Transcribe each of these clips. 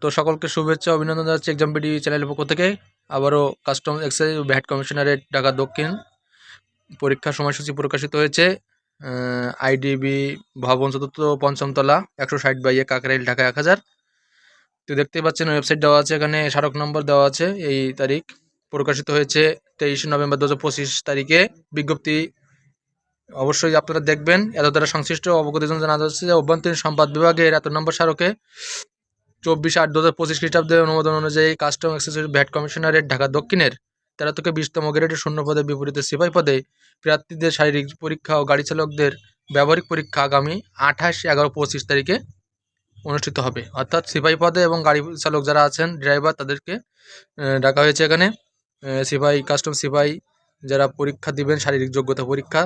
তো সকলকে শুভেচ্ছা, অভিনন্দন জানাচ্ছি এক্সাম বিডি চ্যানেলের পক্ষ থেকে। আবারও কাস্টম এক্সাইজ ভ্যাট কমিশনারের ঢাকা দক্ষিণ পরীক্ষার সময়সূচি প্রকাশিত হয়েছে। আইডিবি ভবন চতুর্থ পঞ্চমতলা একশো ষাট বাই কাকরাইল, ঢাকা এক হাজার। তো দেখতে পাচ্ছেন ওয়েবসাইট দেওয়া আছে এখানে, স্মারক নম্বর দেওয়া আছে এই তারিখ। প্রকাশিত হয়েছে তেইশে নভেম্বর দু হাজার পঁচিশ তারিখে। বিজ্ঞপ্তি অবশ্যই আপনারা দেখবেন। এত দ্বারা সংশ্লিষ্ট অবগতির জন্য জানা যাচ্ছে যে অভ্যন্তরীণ সম্পদ বিভাগের এত নম্বর স্মারকে চব্বিশ আট দু হাজার পঁচিশ খ্রিস্টাব্দের অনুমোদন অনুযায়ী কাস্টম এক্সেসরি ভ্যাট কমিশনারের ঢাকা দক্ষিণের তেরো থেকে বিশতম গ্রেডের শূন্য পদে বিপরীতে সিপাই পদে প্রার্থীদের শারীরিক পরীক্ষা ও গাড়ি চালকদের ব্যবহারিক পরীক্ষা আগামী আঠাশ এগারো পঁচিশ তারিখে অনুষ্ঠিত হবে। অর্থাৎ সিপাই পদে এবং গাড়ি চালক যারা আছেন, ড্রাইভার তাদেরকে ডাকা হয়েছে এখানে। সিপাই কাস্টম সিপাই যারা পরীক্ষা দিবেন, শারীরিক যোগ্যতা পরীক্ষা,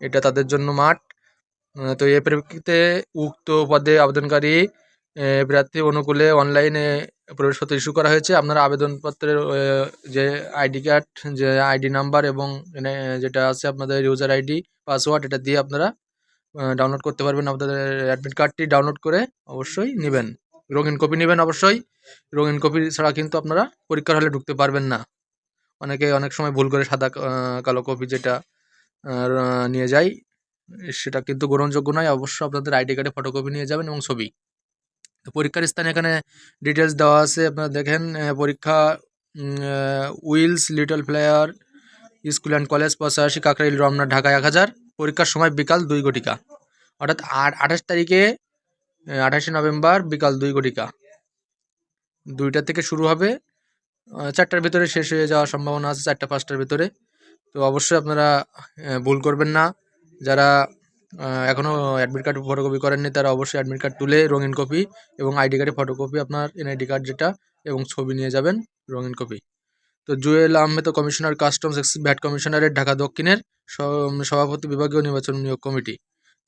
এটা তাদের জন্য মাঠ। তো এর প্রেক্ষিতে উক্ত পদে আবেদনকারী প্রার্থী অনুকূলে অনলাইনে প্রবেশপত্র ইস্যু করা হয়েছে। আপনারা আবেদনপত্রের যে আইডি কার্ড যে আইডি নাম্বার এবং যেটা আছে আপনাদের ইউজার আইডি পাসওয়ার্ড এটা দিয়ে আপনারা ডাউনলোড করতে পারবেন। আপনাদের অ্যাডমিট কার্ডটি ডাউনলোড করে অবশ্যই নেবেন। রঙিন কপি নেবেন অবশ্যই। রঙিন কপি ছাড়া কিন্তু আপনারা পরীক্ষার হলে ঢুকতে পারবেন না। অনেকে অনেক সময় ভুল করে সাদা কালো কপি যেটা নিয়ে যায়, সেটা কিন্তু গ্রহণযোগ্য নয়। অবশ্যই আপনাদের আইডি কার্ডে ফটোকপি নিয়ে যাবেন এবং ছবি। তো পরীক্ষার স্থানে এখানে ডিটেলস দেওয়া আছে। আপনারা দেখেন পরীক্ষা Willes, little flower, school and college, পঁচাশি, কাকরাইল, রমনা, ঢাকা এক হাজার। পরীক্ষার সময় বিকাল দুই ঘটিকা। অর্থাৎ আঠাশ তারিখে আঠাশে নভেম্বর বিকাল দুই ঘটিকা। দুইটা থেকে শুরু হবে। চারটার ভিতরে শেষ হয়ে যাওয়ার সম্ভাবনা আছে, চারটা, পাঁচটার ভিতরে। তো অবশ্যই আপনারা ভুল করবেন না। যারা এখনও অ্যাডমিট কার্ড ফটোকপি করেননি, তারা অবশ্যই অ্যাডমিট কার্ড তুলে রঙিন কপি এবং আইডি কার্ডে ফটোকপি আপনার এনআইডি কার্ড যেটা এবং ছবি নিয়ে যাবেন রঙিন কপি তো Jewel Ahmed commissioner customs VAT কমিশনারের ঢাকা দক্ষিণের সভাপতি বিভাগীয় নির্বাচন নিয়োগ কমিটি।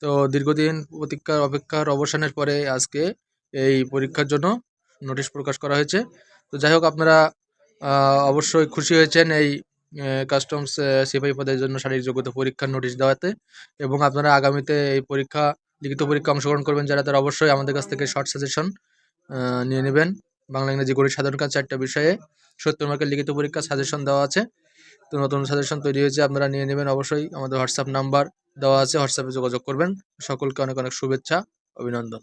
তো দীর্ঘদিন প্রতীক্ষার অপেক্ষার অবসানের পরে আজকে এই পরীক্ষার জন্য নোটিশ প্রকাশ করা হয়েছে। তো যাই হোক, আপনারা অবশ্যই খুশি হয়েছেন এই কাস্টমস সিপাহী পদের জন্য শারীরিক যোগ্যতা পরীক্ষার নোটিশ দেওয়াতে এবং আপনারা আগামীতে এই পরীক্ষা, লিখিত পরীক্ষা অংশগ্রহণ করবেন যারা, তারা অবশ্যই আমাদের কাছ থেকে শর্ট সাজেশন নিয়ে নেবেন। বাংলা ইংরেজি গণিত সাধারণ কাজ চারটা বিষয়ে সত্তর মার্কের লিখিত পরীক্ষা সাজেশন দেওয়া আছে। তো নতুন সাজেশন তৈরি হয়েছে, আপনারা নিয়ে নেবেন অবশ্যই। আমাদের হোয়াটসঅ্যাপ নাম্বার দেওয়া আছে হোয়াটসঅ্যাপে যোগাযোগ করবেন। সকলকে অনেক অনেক শুভেচ্ছা, অভিনন্দন।